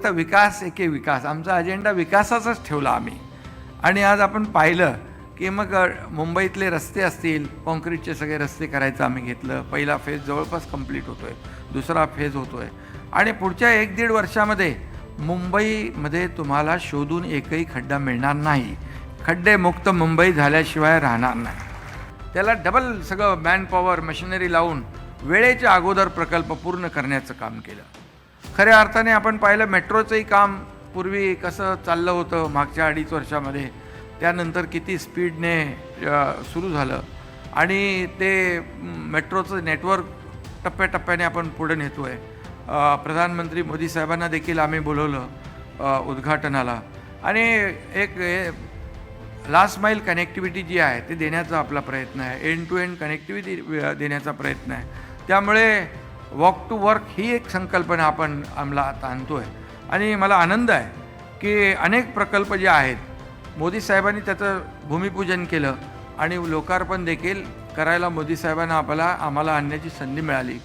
फक्त विकास एके विकास. आमचा अजेंडा विकासाचाच ठेवला आम्ही. आणि आज आपण पाहिलं की मग मुंबईतले रस्ते असतील कॉन्क्रीटचे सगळे रस्ते करायचं आम्ही घेतलं. पहिला फेज जवळपास कंप्लीट होतो आहे दुसरा फेज होतो आहे आणि पुढच्या एक दीड वर्षामध्ये मुंबईमध्ये तुम्हाला शोधून एकही खड्डा मिळणार नाही. खड्डेमुक्त मुंबई झाल्याशिवाय राहणार नाही. त्याला डबल सगळं मॅनपॉवर मशिनरी लावून वेळेच्या अगोदर प्रकल्प पूर्ण करण्याचं काम केलं. खऱ्या अर्थाने आपण पाहिलं मेट्रोचंही काम पूर्वी कसं चाललं होतं मागच्या अडीच वर्षामध्ये त्यानंतर किती स्पीडने सुरू झालं. आणि ते मेट्रोचं नेटवर्क टप्प्याटप्प्याने आपण पुढे नेतो आहे प्रधानमंत्री मोदी साहेबांना देखील आम्ही बोलवलं उद्घाटनाला. आणि एक लास्ट माईल कनेक्टिव्हिटी जी आहे ते देण्याचा आपला प्रयत्न आहे. एंड टू एंड कनेक्टिव्हिटी देण्याचा प्रयत्न आहे. त्यामुळे वॉक टू वर्क ही एक संकल्पना आपण अंमलात आणतो आहे आणि मला आनंद आहे की अनेक प्रकल्प जे आहेत मोदी साहेबांनी त्याचं भूमिपूजन केलं आणि लोकार्पण देखील करायला मोदी साहेबांना आपल्याला आम्हाला आणण्याची संधी मिळाली.